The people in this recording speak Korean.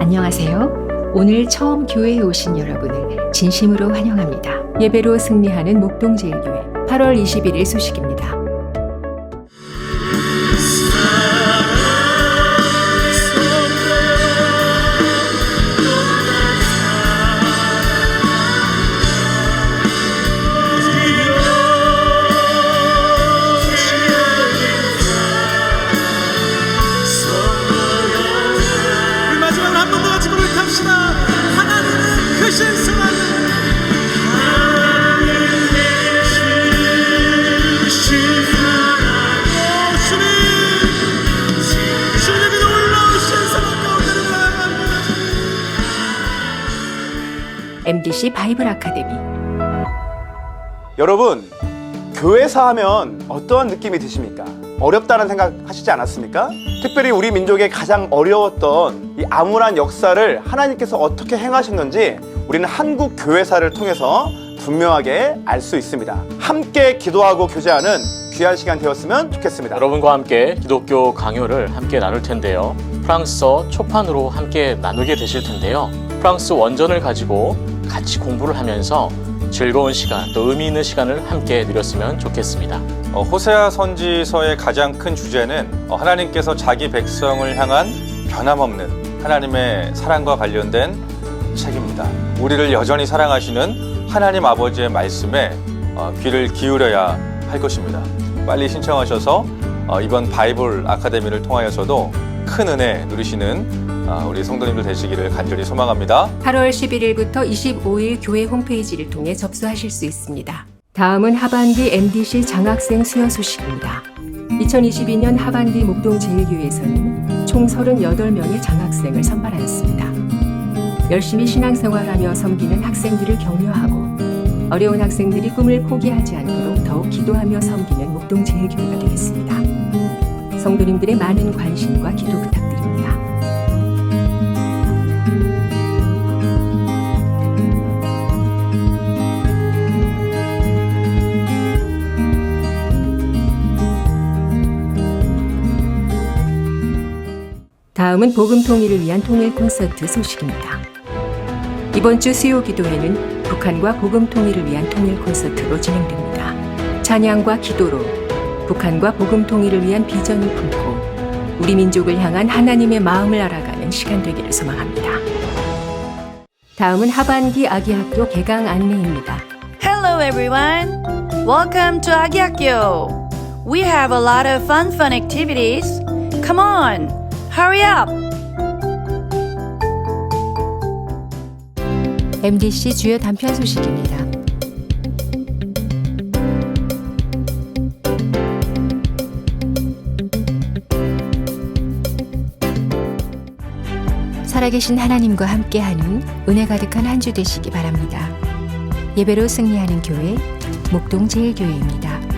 안녕하세요. 오늘 처음 교회에 오신 여러분을 진심으로 환영합니다. 예배로 승리하는 목동제일교회 8월 21일 소식입니다. MBC 바이블 아카데미 여러분, 교회사 하면 어떠한 느낌이 드십니까? 어렵다는 생각 하시지 않았습니까? 특별히 우리 민족의 가장 어려웠던 이 암울한 역사를 하나님께서 어떻게 행하셨는지 우리는 한국 교회사를 통해서 분명하게 알 수 있습니다. 함께 기도하고 교제하는 귀한 시간 되었으면 좋겠습니다. 여러분과 함께 기독교 강요를 함께 나눌 텐데요. 프랑스어 초판으로 함께 나누게 되실 텐데요. 프랑스 원전을 가지고 같이 공부를 하면서 즐거운 시간, 또 의미 있는 시간을 함께 누렸으면 좋겠습니다. 어, 호세아 선지서의 가장 큰 주제는 어, 하나님께서 자기 백성을 향한 변함없는 하나님의 사랑과 관련된 책입니다. 우리를 여전히 사랑하시는 하나님 아버지의 말씀에 어, 귀를 기울여야 할 것입니다. 빨리 신청하셔서 어, 이번 바이블 아카데미를 통하여서도 큰 은혜 누리시는 아, 우리 성도님들 되시기를 간절히 소망합니다. 8월 11일부터 25일 교회 홈페이지를 통해 접수하실 수 있습니다. 다음은 하반기 MDC 장학생 수여 소식입니다. 2022년 하반기 목동제일교회에서는 총 38명의 장학생을 선발하였습니다. 열심히 신앙생활하며 섬기는 학생들을 격려하고 어려운 학생들이 꿈을 포기하지 않도록 더욱 기도하며 섬기는 목동제일교회가 되겠습니다. 성도님들의 많은 관심과 기도 부탁드립니다. 다음은 복음 통일을 위한 통일 콘서트 소식입니다. 이번 주 수요 기도회는 북한과 복음 통일을 위한 통일 콘서트로 진행됩니다. 찬양과 기도로 북한과 복음 통일을 위한 비전을 품고 우리 민족을 향한 하나님의 마음을 알아가는 시간 되기를 소망합니다. 다음은 하반기 아기학교 개강 안내입니다. Hello everyone. Welcome to 아기학교. We have a lot of fun fun activities. Come on. Hurry up. MDC 주요 단편 소식입니다. 살아계신 하나님과 함께하는 은혜 가득한 한 주 되시기 바랍니다. 예배로 승리하는 교회 목동 제일교회입니다.